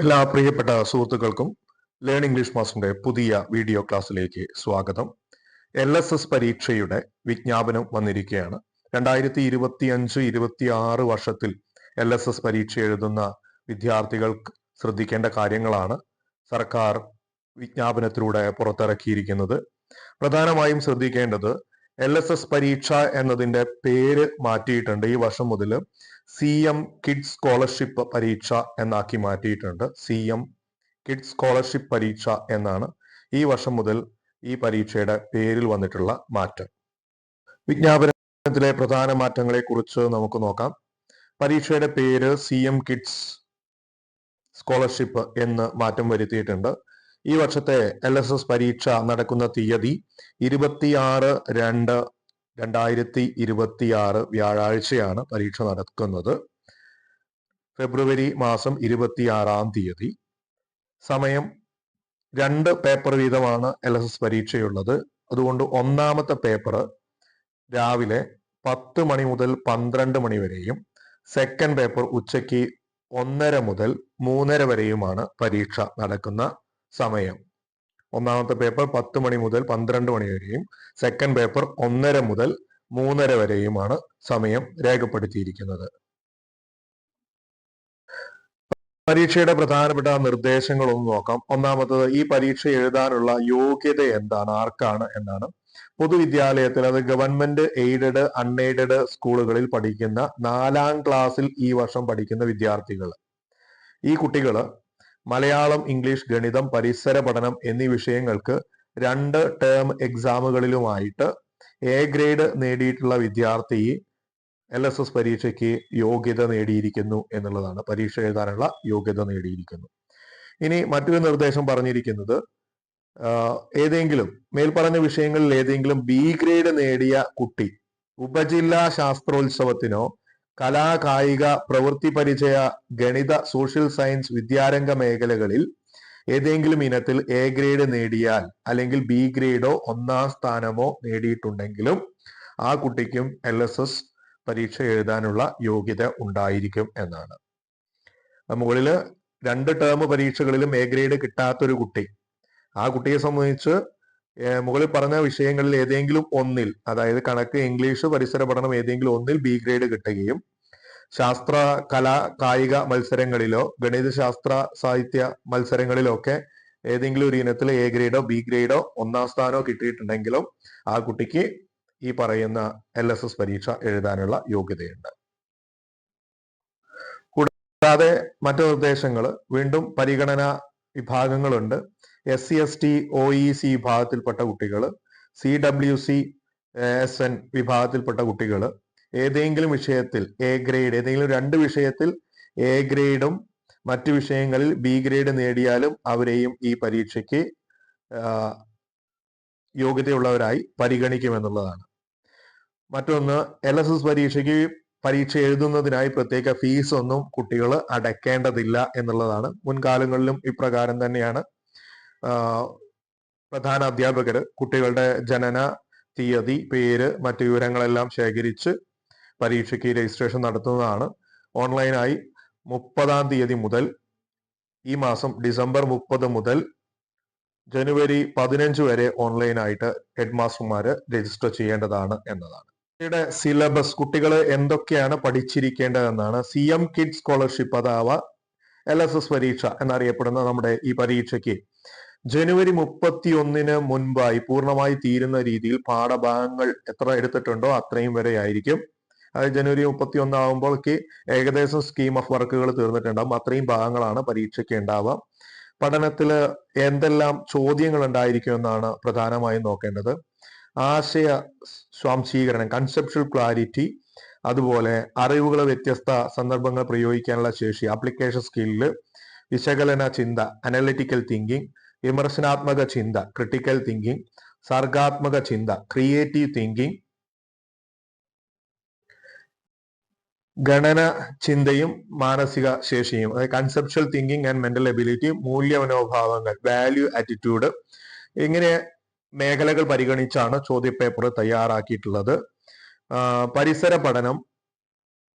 എല്ലാ പ്രിയപ്പെട്ട സുഹൃത്തുക്കൾക്കും ലേൺ ഇംഗ്ലീഷ് മാസ്റ്ററിന്റെ പുതിയ വീഡിയോ ക്ലാസ്സിലേക്ക് സ്വാഗതം. എൽ എസ് എസ് പരീക്ഷയുടെ വിജ്ഞാപനം വന്നിരിക്കുകയാണ്. രണ്ടായിരത്തി ഇരുപത്തി അഞ്ച് ഇരുപത്തി ആറ് വർഷത്തിൽ എൽ എസ് എസ് പരീക്ഷ എഴുതുന്ന വിദ്യാർത്ഥികൾ ശ്രദ്ധിക്കേണ്ട കാര്യങ്ങളാണ് സർക്കാർ വിജ്ഞാപനത്തിലൂടെ പുറത്തിറക്കിയിരിക്കുന്നത്. പ്രധാനമായും ശ്രദ്ധിക്കേണ്ടത് എൽ എസ് എസ് പരീക്ഷ എന്നതിന്റെ പേര് മാറ്റിയിട്ടുണ്ട് ഈ വർഷം മുതൽ സി എം കിഡ്സ് സ്കോളർഷിപ്പ് പരീക്ഷ എന്നാക്കി മാറ്റിയിട്ടുണ്ട്. സി എം കിഡ്സ് സ്കോളർഷിപ്പ് പരീക്ഷ എന്നാണ് ഈ വർഷം മുതൽ ഈ പരീക്ഷയുടെ പേരിൽ വന്നിട്ടുള്ള മാറ്റം. വിജ്ഞാപനത്തിലെ പ്രധാന മാറ്റങ്ങളെ കുറിച്ച് നമുക്ക് നോക്കാം. പരീക്ഷയുടെ പേര് സി എം കിഡ്സ് സ്കോളർഷിപ്പ് എന്ന് മാറ്റം വരുത്തിയിട്ടുണ്ട്. ഈ വർഷത്തെ എൽ എസ് എസ് പരീക്ഷ നടക്കുന്ന തീയതി ഇരുപത്തിയാറ് രണ്ട് രണ്ടായിരത്തി ഇരുപത്തിയാറ് വ്യാഴാഴ്ചയാണ് പരീക്ഷ നടക്കുന്നത്. ഫെബ്രുവരി മാസം ഇരുപത്തിയാറാം തീയതി. സമയം രണ്ട് പേപ്പർ വീതമാണ് എൽ എസ് എസ് പരീക്ഷയുള്ളത്. അതുകൊണ്ട് ഒന്നാമത്തെ പേപ്പർ രാവിലെ പത്ത് മണി മുതൽ പന്ത്രണ്ട് മണി വരെയും സെക്കൻഡ് പേപ്പർ ഉച്ചയ്ക്ക് ഒന്നര മുതൽ മൂന്നര വരെയുമാണ് പരീക്ഷ നടക്കുന്ന സമയം. ഒന്നാമത്തെ പേപ്പർ പത്ത് മണി മുതൽ പന്ത്രണ്ട് മണി വരെയും സെക്കൻഡ് പേപ്പർ ഒന്നര മുതൽ മൂന്നര വരെയുമാണ് സമയം രേഖപ്പെടുത്തിയിരിക്കുന്നത്. പരീക്ഷയുടെ പ്രധാനപ്പെട്ട നിർദ്ദേശങ്ങൾ ഒന്ന് നോക്കാം. ഒന്നാമത്തത് ഈ പരീക്ഷ എഴുതാനുള്ള യോഗ്യത എന്താണ്? ആർക്കാണ് എന്നാണ്. പൊതുവിദ്യാലയത്തിൽ അത് ഗവൺമെന്റ് എയ്ഡഡ് അൺഎയ്ഡഡ് സ്കൂളുകളിൽ പഠിക്കുന്ന നാലാം ക്ലാസ്സിൽ ഈ വർഷം പഠിക്കുന്ന വിദ്യാർത്ഥികൾ. ഈ കുട്ടികൾ മലയാളം ഇംഗ്ലീഷ് ഗണിതം പരിസര പഠനം എന്നീ വിഷയങ്ങൾക്ക് രണ്ട് ടേം എക്സാമുകളിലുമായിട്ട് എ ഗ്രേഡ് നേടിയിട്ടുള്ള വിദ്യാർത്ഥി എൽ എസ് എസ് പരീക്ഷയ്ക്ക് യോഗ്യത നേടിയിരിക്കുന്നു എന്നുള്ളതാണ്. പരീക്ഷ എഴുതാനുള്ള യോഗ്യത നേടിയിരിക്കുന്നു. ഇനി മറ്റൊരു നിർദ്ദേശം പറഞ്ഞിരിക്കുന്നത് ഏതെങ്കിലും മേൽപ്പറഞ്ഞ വിഷയങ്ങളിൽ ഏതെങ്കിലും ബി ഗ്രേഡ് നേടിയ കുട്ടി ഉപജില്ലാ ശാസ്ത്രോത്സവത്തിനോ കലാ കായിക പ്രവൃത്തി പരിചയ ഗണിത സോഷ്യൽ സയൻസ് വിദ്യാരംഗ മേഖലകളിൽ ഏതെങ്കിലും ഇനത്തിൽ എ ഗ്രേഡ് നേടിയാൽ അല്ലെങ്കിൽ ബി ഗ്രേഡോ ഒന്നാം സ്ഥാനമോ നേടിയിട്ടുണ്ടെങ്കിലും ആ കുട്ടിക്കും എൽ എസ് എസ് പരീക്ഷ എഴുതാനുള്ള യോഗ്യത ഉണ്ടായിരിക്കും എന്നാണ്. മുകളിൽ രണ്ട് ടേം പരീക്ഷകളിലും എ ഗ്രേഡ് കിട്ടാത്തൊരു കുട്ടി. ആ കുട്ടിയെ സംബന്ധിച്ച് മുകളിൽ പറഞ്ഞ വിഷയങ്ങളിൽ ഏതെങ്കിലും ഒന്നിൽ അതായത് കണക്ക് ഇംഗ്ലീഷ് പരിസര പഠനം ഏതെങ്കിലും ഒന്നിൽ ബി ഗ്രേഡ് കിട്ടുകയും ശാസ്ത്ര കലാ കായിക മത്സരങ്ങളിലോ ഗണിതശാസ്ത്ര സാഹിത്യ മത്സരങ്ങളിലോ ഒക്കെ ഏതെങ്കിലും ഒരു ഇനത്തിൽ എ ഗ്രേഡോ ബി ഗ്രേഡോ ഒന്നാം സ്ഥാനമോ കിട്ടിയിട്ടുണ്ടെങ്കിലും ആ കുട്ടിക്ക് ഈ പറയുന്ന എൽ എസ് എസ് പരീക്ഷ എഴുതാനുള്ള യോഗ്യതയുണ്ട്. കൂടാതെ മറ്റു നിർദ്ദേശങ്ങൾ വീണ്ടും പരിഗണന വിഭാഗങ്ങളുണ്ട്. S C S T O E C വിഭാഗത്തിൽപ്പെട്ട കുട്ടികൾ C W C S N വിഭാഗത്തിൽപ്പെട്ട കുട്ടികൾ ഏതെങ്കിലും വിഷയത്തിൽ എ ഗ്രേഡ് ഏതെങ്കിലും രണ്ട് വിഷയത്തിൽ എ ഗ്രേഡും മറ്റു വിഷയങ്ങളിൽ ബി ഗ്രേഡ് നേടിയാലും അവരെയും ഈ പരീക്ഷയ്ക്ക് യോഗ്യതയുള്ളവരായി പരിഗണിക്കുമെന്നുള്ളതാണ്. മറ്റൊന്ന് എൽ എസ് എസ് പരീക്ഷയ്ക്ക് പരീക്ഷ എഴുതുന്നതിനായി പ്രത്യേക ഫീസ് ഒന്നും കുട്ടികൾ അടയ്ക്കേണ്ടതില്ല എന്നുള്ളതാണ്. മുൻകാലങ്ങളിലും ഇപ്രകാരം തന്നെയാണ്. പ്രധാന അധ്യാപകർ കുട്ടികളുടെ ജനന തീയതി പേര് മറ്റു വിവരങ്ങളെല്ലാം ശേഖരിച്ച് പരീക്ഷയ്ക്ക് രജിസ്ട്രേഷൻ നടത്തുന്നതാണ്. ഓൺലൈനായി മുപ്പതാം തീയതി മുതൽ ഈ മാസം ഡിസംബർ മുപ്പത് മുതൽ ജനുവരി പതിനഞ്ച് വരെ ഓൺലൈനായിട്ട് ഹെഡ് മാസ്റ്റർമാര് രജിസ്റ്റർ ചെയ്യേണ്ടതാണ് എന്നതാണ്. കുട്ടിയുടെ സിലബസ് കുട്ടികൾ എന്തൊക്കെയാണ് പഠിച്ചിരിക്കേണ്ടതെന്നാണ് സി എം കിഡ് സ്കോളർഷിപ്പ് അഥവാ എൽ എസ് എസ് പരീക്ഷ എന്നറിയപ്പെടുന്ന നമ്മുടെ ഈ പരീക്ഷയ്ക്ക് ജനുവരി മുപ്പത്തി ഒന്നിന് മുൻപായി പൂർണമായി തീരുന്ന രീതിയിൽ പാഠഭാഗങ്ങൾ എത്ര എടുത്തിട്ടുണ്ടോ അത്രയും വരെ ആയിരിക്കും അത് ജനുവരി മുപ്പത്തി ഒന്നാകുമ്പോഴേക്ക് ഏകദേശം സ്കീം ഓഫ് വർക്കുകൾ തീർന്നിട്ടുണ്ടാവും. അത്രയും ഭാഗങ്ങളാണ് പരീക്ഷയ്ക്ക് ഉണ്ടാവുക. പഠനത്തിൽ എന്തെല്ലാം ചോദ്യങ്ങൾ ഉണ്ടായിരിക്കും എന്നാണ് പ്രധാനമായും നോക്കേണ്ടത്. ആശയ സ്വാംശീകരണം കൺസെപ്ഷ്യൽ ക്ലാരിറ്റി അതുപോലെ അറിവുകൾ വ്യത്യസ്ത സന്ദർഭങ്ങൾ പ്രയോഗിക്കാനുള്ള ശേഷി ആപ്ലിക്കേഷൻ സ്കില്ല് വിശകലന ചിന്ത അനലിറ്റിക്കൽ തിങ്കിങ് വിമർശനാത്മക ചിന്ത ക്രിട്ടിക്കൽ തിങ്കിങ് സർഗാത്മക ചിന്ത ക്രിയേറ്റീവ് തിങ്കിങ് ഗണന ചിന്തയും മാനസിക ശേഷിയും അതായത് conceptual thinking and mental ability മൂല്യ മനോഭാവങ്ങൾ വാല്യൂ ആറ്റിറ്റ്യൂഡ് ഇങ്ങനെ മേഖലകൾ പരിഗണിച്ചാണ് ചോദ്യപേപ്പർ തയ്യാറാക്കിയിട്ടുള്ളത്. പരിസര പഠനം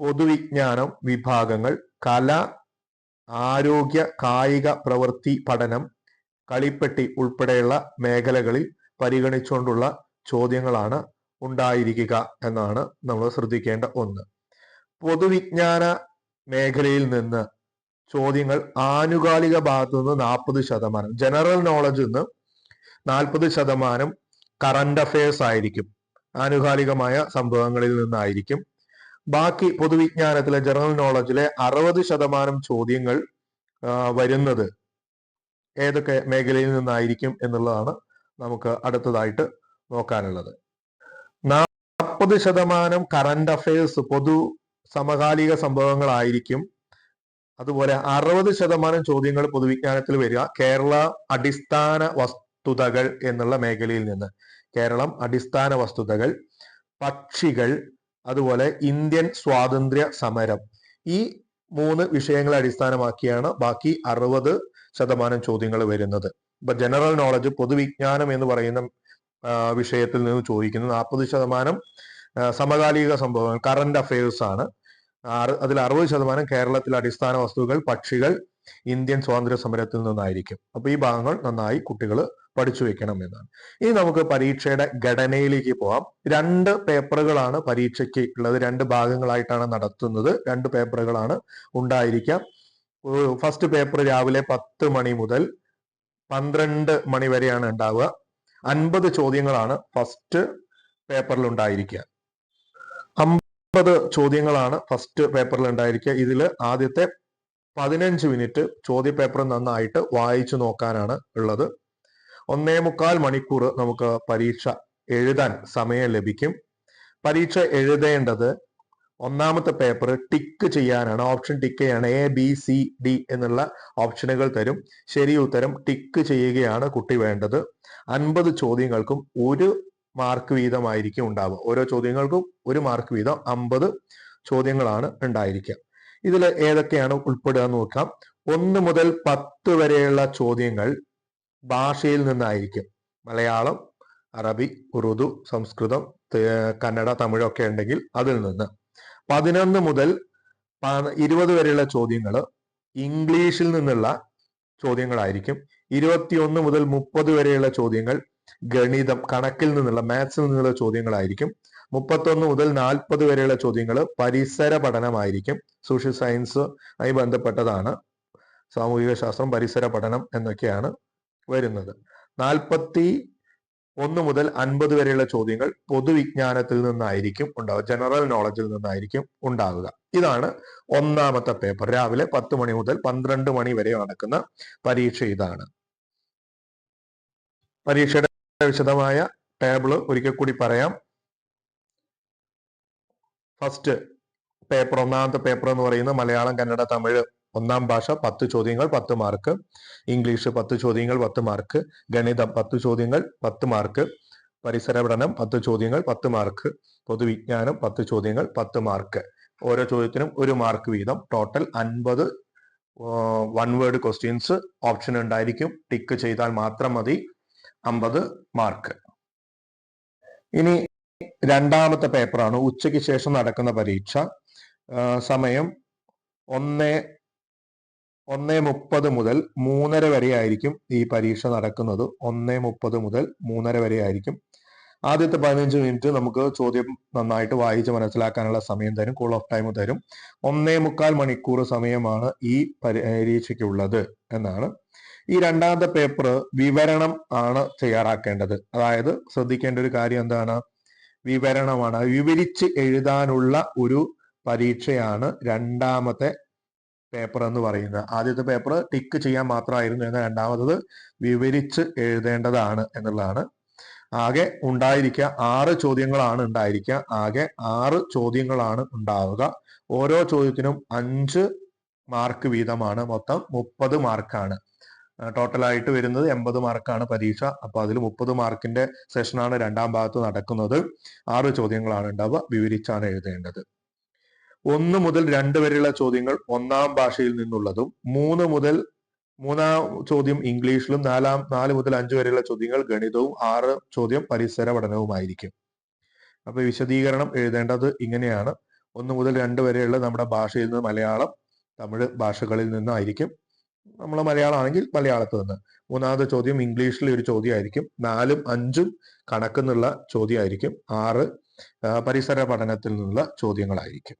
പൊതുവിജ്ഞാനം വിഭാഗങ്ങൾ കല ആരോഗ്യ കായിക പ്രവൃത്തി പഠനം കളിപ്പെട്ടി ഉൾപ്പെടെയുള്ള മേഖലകളിൽ പരിഗണിച്ചുകൊണ്ടുള്ള ചോദ്യങ്ങളാണ് ഉണ്ടായിരിക്കുക എന്നാണ് നമ്മൾ ശ്രദ്ധിക്കേണ്ട ഒന്ന്. പൊതുവിജ്ഞാന മേഖലയിൽ നിന്ന് ചോദ്യങ്ങൾ ആനുകാലിക ഭാഗത്തു നിന്ന് നാൽപ്പത് ശതമാനം ജനറൽ നോളജ് നിന്ന് നാൽപ്പത് ശതമാനം കറണ്ട് അഫയേഴ്സ് ആയിരിക്കും. ആനുകാലികമായ സംഭവങ്ങളിൽ നിന്നായിരിക്കും. ബാക്കി പൊതുവിജ്ഞാനത്തിലെ ജനറൽ നോളജിലെ അറുപത് ശതമാനം ചോദ്യങ്ങൾ വരുന്നത് ഏതൊക്കെ മേഖലയിൽ നിന്നായിരിക്കും എന്നുള്ളതാണ് നമുക്ക് അടുത്തതായിട്ട് നോക്കാനുള്ളത്. നാൽപ്പത് ശതമാനം കറണ്ട് അഫയേഴ്സ് പൊതു സമകാലിക സംഭവങ്ങളായിരിക്കും. അതുപോലെ അറുപത് ശതമാനം ചോദ്യങ്ങൾ പൊതുവിജ്ഞാനത്തിൽ വരിക. കേരള അടിസ്ഥാന വസ്തുതകൾ എന്നുള്ള മേഖലയിൽ നിന്ന്. കേരളം അടിസ്ഥാന വസ്തുതകൾ പക്ഷികൾ അതുപോലെ ഇന്ത്യൻ സ്വാതന്ത്ര്യ സമരം. ഈ മൂന്ന് വിഷയങ്ങളെ അടിസ്ഥാനമാക്കിയാണ് ബാക്കി അറുപത് ശതമാനം ചോദ്യങ്ങൾ വരുന്നത്. ഇപ്പൊ ജനറൽ നോളജ് പൊതുവിജ്ഞാനം എന്ന് പറയുന്ന വിഷയത്തിൽ നിന്ന് ചോദിക്കുന്നത് നാൽപ്പത് ശതമാനം സമകാലിക സംഭവങ്ങൾ കറന്റ് അഫയേഴ്സ് ആണ്. അതിൽ അറുപത് ശതമാനം കേരളത്തിലെ അടിസ്ഥാന വസ്തുക്കൾ പക്ഷികൾ ഇന്ത്യൻ സ്വാതന്ത്ര്യ സമരത്തിൽ നിന്നായിരിക്കും. അപ്പൊ ഈ ഭാഗങ്ങൾ നന്നായി കുട്ടികൾ പഠിച്ചു വെക്കണം എന്നാണ്. ഇനി നമുക്ക് പരീക്ഷയുടെ ഘടനയിലേക്ക് പോവാം. രണ്ട് പേപ്പറുകളാണ് പരീക്ഷയ്ക്ക് ഉള്ളത്. രണ്ട് ഭാഗങ്ങളായിട്ടാണ് നടത്തുന്നത്. രണ്ട് പേപ്പറുകളാണ് ഉണ്ടായിരിക്കാം. ഫസ്റ്റ് പേപ്പർ രാവിലെ പത്ത് മണി മുതൽ പന്ത്രണ്ട് മണി വരെയാണ് ഉണ്ടാവുക. അൻപത് ചോദ്യങ്ങളാണ് ഫസ്റ്റ് പേപ്പറിൽ ഉണ്ടായിരിക്കുക. അമ്പത് ചോദ്യങ്ങളാണ് ഫസ്റ്റ് പേപ്പറിൽ ഉണ്ടായിരിക്കുക. ഇതിൽ ആദ്യത്തെ പതിനഞ്ച് മിനിറ്റ് ചോദ്യ പേപ്പർ നന്നായിട്ട് വായിച്ചു നോക്കാനാണ് ഉള്ളത്. ഒന്നേ മുക്കാൽ മണിക്കൂർ നമുക്ക് പരീക്ഷ എഴുതാൻ സമയം ലഭിക്കും. പരീക്ഷ എഴുതേണ്ടത് ഒന്നാമത്തെ പേപ്പർ ടിക്ക് ചെയ്യാനാണ്. ഓപ്ഷൻ ടിക്ക് ചെയ്യാണ്. എ ബി സി ഡി എന്നുള്ള ഓപ്ഷനുകൾ തരും. ശരി ഉത്തരം ടിക്ക് ചെയ്യുകയാണ് കുട്ടി വേണ്ടത്. അൻപത് ചോദ്യങ്ങൾക്കും ഒരു മാർക്ക് വീതമായിരിക്കും ഉണ്ടാവുക. ഓരോ ചോദ്യങ്ങൾക്കും ഒരു മാർക്ക് വീതം അമ്പത് ചോദ്യങ്ങളാണ് ഉണ്ടായിരിക്കുക. ഇതിൽ ഏതൊക്കെയാണ് ഉൾപ്പെടുക എന്ന് നോക്കാം. ഒന്ന് മുതൽ പത്ത് വരെയുള്ള ചോദ്യങ്ങൾ ഭാഷയിൽ നിന്നായിരിക്കും. മലയാളം അറബി ഉറുദു സംസ്കൃതം കന്നഡ തമിഴൊക്കെ ഉണ്ടെങ്കിൽ അതിൽ നിന്ന്. പതിനൊന്ന് മുതൽ ഇരുപത് വരെയുള്ള ചോദ്യങ്ങൾ ഇംഗ്ലീഷിൽ നിന്നുള്ള ചോദ്യങ്ങളായിരിക്കും. ഇരുപത്തിയൊന്ന് മുതൽ മുപ്പത് വരെയുള്ള ചോദ്യങ്ങൾ ഗണിതം കണക്കിൽ നിന്നുള്ള മാത്സിൽ നിന്നുള്ള ചോദ്യങ്ങളായിരിക്കും. മുപ്പത്തൊന്ന് മുതൽ നാൽപ്പത് വരെയുള്ള ചോദ്യങ്ങൾ പരിസര പഠനമായിരിക്കും. സോഷ്യൽ സയൻസ് ആയി ബന്ധപ്പെട്ടതാണ്. സാമൂഹിക ശാസ്ത്രം പരിസര പഠനം എന്നൊക്കെയാണ് വരുന്നത്. നാൽപ്പത്തി ഒന്ന് മുതൽ അൻപത് വരെയുള്ള ചോദ്യങ്ങൾ പൊതുവിജ്ഞാനത്തിൽ നിന്നായിരിക്കും ഉണ്ടാവുക. ജനറൽ നോളജിൽ നിന്നായിരിക്കും ഉണ്ടാവുക. ഇതാണ് ഒന്നാമത്തെ പേപ്പർ രാവിലെ പത്ത് മണി മുതൽ പന്ത്രണ്ട് മണി വരെ നടക്കുന്ന പരീക്ഷ ഇതാണ്. പരീക്ഷയുടെ വിശദമായ ടേബിൾ ഒരിക്കൽ കൂടി പറയാം. ഫസ്റ്റ് പേപ്പർ ഒന്നാമത്തെ പേപ്പർ എന്ന് പറയുന്നത് മലയാളം കന്നഡ തമിഴ്. ഒന്നാം ഭാഷ പത്ത് ചോദ്യങ്ങൾ പത്ത് മാർക്ക് ഇംഗ്ലീഷ് പത്ത് ചോദ്യങ്ങൾ പത്ത് മാർക്ക് ഗണിതം പത്ത് ചോദ്യങ്ങൾ പത്ത് മാർക്ക് പരിസര പഠനം പത്ത് ചോദ്യങ്ങൾ പത്ത് മാർക്ക് പൊതുവിജ്ഞാനം പത്ത് ചോദ്യങ്ങൾ പത്ത് മാർക്ക് ഓരോ ചോദ്യത്തിനും ഒരു മാർക്ക് വീതം. ടോട്ടൽ അൻപത് വൺ വേർഡ് ക്വസ്റ്റ്യൻസ് ഓപ്ഷൻ ഉണ്ടായിരിക്കും. ടിക്ക് ചെയ്താൽ മാത്രം മതി. അമ്പത് മാർക്ക്. ഇനി രണ്ടാമത്തെ പേപ്പറാണ്. ഉച്ചയ്ക്ക് ശേഷം നടക്കുന്ന പരീക്ഷ. സമയം ഒന്ന് ഒന്ന് മുപ്പത് മുതൽ മൂന്നര വരെ ആയിരിക്കും ഈ പരീക്ഷ നടക്കുന്നത്. ഒന്ന് മുപ്പത് മുതൽ മൂന്നര വരെ ആയിരിക്കും ആദ്യത്തെ പതിനഞ്ച് മിനിറ്റ് നമുക്ക് ചോദ്യം നന്നായിട്ട് വായിച്ച് മനസ്സിലാക്കാനുള്ള സമയം തരും കൂൾ ഓഫ് ടൈം തരും. ഒന്നേ മുക്കാൽ മണിക്കൂർ സമയമാണ് ഈ പരീക്ഷയ്ക്കുള്ളത് എന്നാണ്. ഈ രണ്ടാമത്തെ പേപ്പർ വിവരണം ആണ് തയ്യാറാക്കേണ്ടത്. അതായത് ശ്രദ്ധിക്കേണ്ട ഒരു കാര്യം എന്താണ്? വിവരണമാണ്. വിവരിച്ച് എഴുതാനുള്ള ഒരു പരീക്ഷയാണ് രണ്ടാമത്തെ പേപ്പർ എന്ന് പറയുന്നത്. ആദ്യത്തെ പേപ്പർ ടിക്ക് ചെയ്യാൻ മാത്രമായിരുന്നു എന്നാൽ രണ്ടാമത്തത് വിവരിച്ച് എഴുതേണ്ടതാണ് എന്നുള്ളതാണ്. ആകെ ഉണ്ടായിരിക്കുക ആറ് ചോദ്യങ്ങളാണ് ഉണ്ടായിരിക്കുക. ആകെ ആറ് ചോദ്യങ്ങളാണ് ഉണ്ടാവുക. ഓരോ ചോദ്യത്തിനും അഞ്ച് മാർക്ക് വീതമാണ്. മൊത്തം മുപ്പത് മാർക്കാണ് ടോട്ടലായിട്ട് വരുന്നത് എൺപത് മാർക്കാണ് പരീക്ഷ. അപ്പൊ അതിൽ മുപ്പത് മാർക്കിന്റെ സെഷനാണ് രണ്ടാം ഭാഗത്ത് നടക്കുന്നത്. ആറ് ചോദ്യങ്ങളാണ് ഉണ്ടാവുക. വിവരിച്ചാണ് എഴുതേണ്ടത്. ഒന്ന് മുതൽ രണ്ട് വരെയുള്ള ചോദ്യങ്ങൾ ഒന്നാം ഭാഷയിൽ നിന്നുള്ളതും മൂന്ന് മുതൽ മൂന്നാം ചോദ്യം ഇംഗ്ലീഷിലും നാലാം നാല് മുതൽ അഞ്ച് വരെയുള്ള ചോദ്യങ്ങൾ ഗണിതവും ആറ് ചോദ്യം പരിസര പഠനവുമായിരിക്കും. അപ്പൊ വിശദീകരണം എഴുതേണ്ടത് ഇങ്ങനെയാണ്. ഒന്ന് മുതൽ രണ്ട് വരെയുള്ള നമ്മുടെ ഭാഷയിൽ നിന്ന് മലയാളം തമിഴ് ഭാഷകളിൽ നിന്നായിരിക്കും. നമ്മൾ മലയാളമാണെങ്കിൽ മലയാളത്ത് നിന്ന്. മൂന്നാമത്തെ ചോദ്യം ഇംഗ്ലീഷിലെ ഒരു ചോദ്യമായിരിക്കും. നാലും അഞ്ചും കണക്കെന്നുള്ള ചോദ്യമായിരിക്കും. ആറ് പരിസര പഠനത്തിൽ നിന്നുള്ള ചോദ്യങ്ങളായിരിക്കും.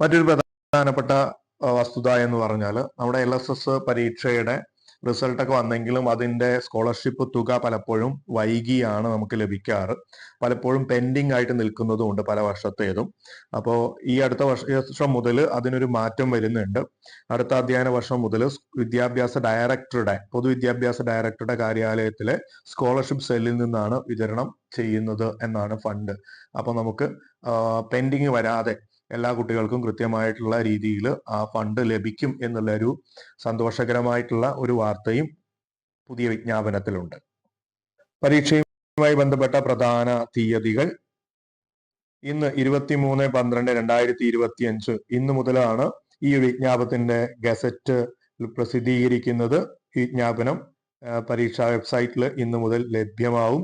മറ്റൊരു പ്രധാനപ്പെട്ട വസ്തുത എന്ന് പറഞ്ഞാൽ നമ്മുടെ എൽ എസ് എസ് പരീക്ഷയുടെ റിസൾട്ട് ഒക്കെ വന്നെങ്കിലും അതിന്റെ സ്കോളർഷിപ്പ് തുക പലപ്പോഴും വൈകിയാണ് നമുക്ക് ലഭിക്കാറ്. പലപ്പോഴും പെൻഡിങ് ആയിട്ട് നിൽക്കുന്നതുമുണ്ട് പല വർഷത്തേതും. അപ്പോൾ ഈ അടുത്ത വർഷം മുതൽ അതിനൊരു മാറ്റം വരുന്നുണ്ട്. അടുത്ത അധ്യയന വർഷം മുതൽ വിദ്യാഭ്യാസ ഡയറക്ടറുടെ പൊതുവിദ്യാഭ്യാസ ഡയറക്ടറുടെ കാര്യാലയത്തിലെ സ്കോളർഷിപ്പ് സെല്ലിൽ നിന്നാണ് വിതരണം ചെയ്യുന്നത് എന്നാണ് ഫണ്ട് അപ്പോൾ നമുക്ക് പെൻഡിങ് വരാതെ എല്ലാ കുട്ടികൾക്കും കൃത്യമായിട്ടുള്ള രീതിയിൽ ആ ഫണ്ട് ലഭിക്കും എന്നുള്ള ഒരു സന്തോഷകരമായിട്ടുള്ള ഒരു വാർത്തയും പുതിയ വിജ്ഞാപനത്തിലുണ്ട്. പരീക്ഷയുമായി ബന്ധപ്പെട്ട പ്രധാന തീയതികൾ ഇന്ന് ഇരുപത്തിമൂന്ന് പന്ത്രണ്ട് രണ്ടായിരത്തി ഇരുപത്തി അഞ്ച് ഇന്ന് മുതലാണ് ഈ വിജ്ഞാപനത്തിന്റെ ഗസറ്റ് പ്രസിദ്ധീകരിക്കുന്നത്. ഈ വിജ്ഞാപനം പരീക്ഷാ വെബ്സൈറ്റിൽ ഇന്ന് മുതൽ ലഭ്യമാവും.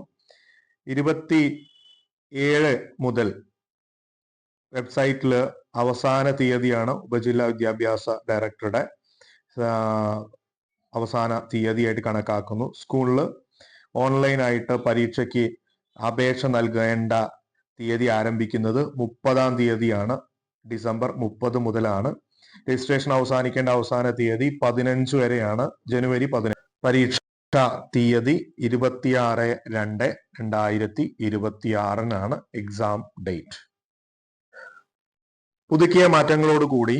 ഇരുപത്തി ഏഴ് മുതൽ വെബ്സൈറ്റിൽ അവസാന തീയതിയാണ് ഉപജില്ലാ വിദ്യാഭ്യാസ ഡയറക്ടറുടെ അവസാന തീയതിയായിട്ട് കണക്കാക്കുന്നു. സ്കൂളിൽ ഓൺലൈനായിട്ട് പരീക്ഷയ്ക്ക് അപേക്ഷ നൽകേണ്ട തീയതി ആരംഭിക്കുന്നത് മുപ്പതാം തീയതിയാണ്. ഡിസംബർ മുപ്പത് മുതലാണ്. രജിസ്ട്രേഷൻ അവസാനിക്കേണ്ട അവസാന തീയതി പതിനഞ്ച് വരെയാണ്. ജനുവരി പതിനഞ്ച്. പരീക്ഷ തീയതി ഇരുപത്തിയാറ് രണ്ട് രണ്ടായിരത്തി ഇരുപത്തിയാറിനാണ് എക്സാം ഡേറ്റ്. പുതുക്കിയ മാറ്റങ്ങളോടുകൂടി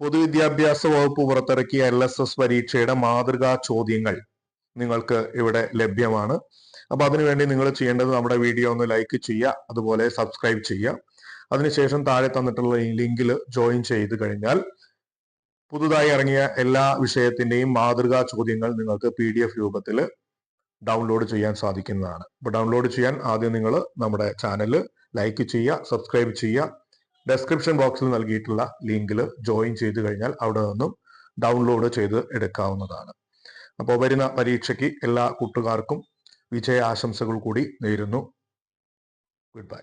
പൊതുവിദ്യാഭ്യാസ വകുപ്പ് പുറത്തിറക്കിയ എൽ എസ് എസ് പരീക്ഷയുടെ മാതൃകാ ചോദ്യങ്ങൾ നിങ്ങൾക്ക് ഇവിടെ ലഭ്യമാണ്. അപ്പൊ അതിനുവേണ്ടി നിങ്ങൾ ചെയ്യേണ്ടത് നമ്മുടെ വീഡിയോ ഒന്ന് ലൈക്ക് ചെയ്യുക അതുപോലെ സബ്സ്ക്രൈബ് ചെയ്യുക. അതിനുശേഷം താഴെ തന്നിട്ടുള്ള ലിങ്കിൽ ജോയിൻ ചെയ്ത് കഴിഞ്ഞാൽ പുതുതായി ഇറങ്ങിയ എല്ലാ വിഷയത്തിന്റെയും മാതൃകാ ചോദ്യങ്ങൾ നിങ്ങൾക്ക് പി ഡി എഫ് രൂപത്തിൽ ഡൗൺലോഡ് ചെയ്യാൻ സാധിക്കുന്നതാണ്. അപ്പൊ ഡൗൺലോഡ് ചെയ്യാൻ ആദ്യം നിങ്ങൾ നമ്മുടെ ചാനൽ ലൈക്ക് ചെയ്യുക സബ്സ്ക്രൈബ് ചെയ്യുക ഡെസ്ക്രിപ്ഷൻ ബോക്സിൽ നൽകിയിട്ടുള്ള ലിങ്കിൽ ജോയിൻ ചെയ്ത് കഴിഞ്ഞാൽ അവിടെ നിന്നും ഡൗൺലോഡ് ചെയ്ത് എടുക്കാവുന്നതാണ്. അപ്പോൾ വരുന്ന പരീക്ഷയ്ക്ക് എല്ലാ കൂട്ടുകാർക്കും വിജയ ആശംസകൾ കൂടി നേരുന്നു. Good bye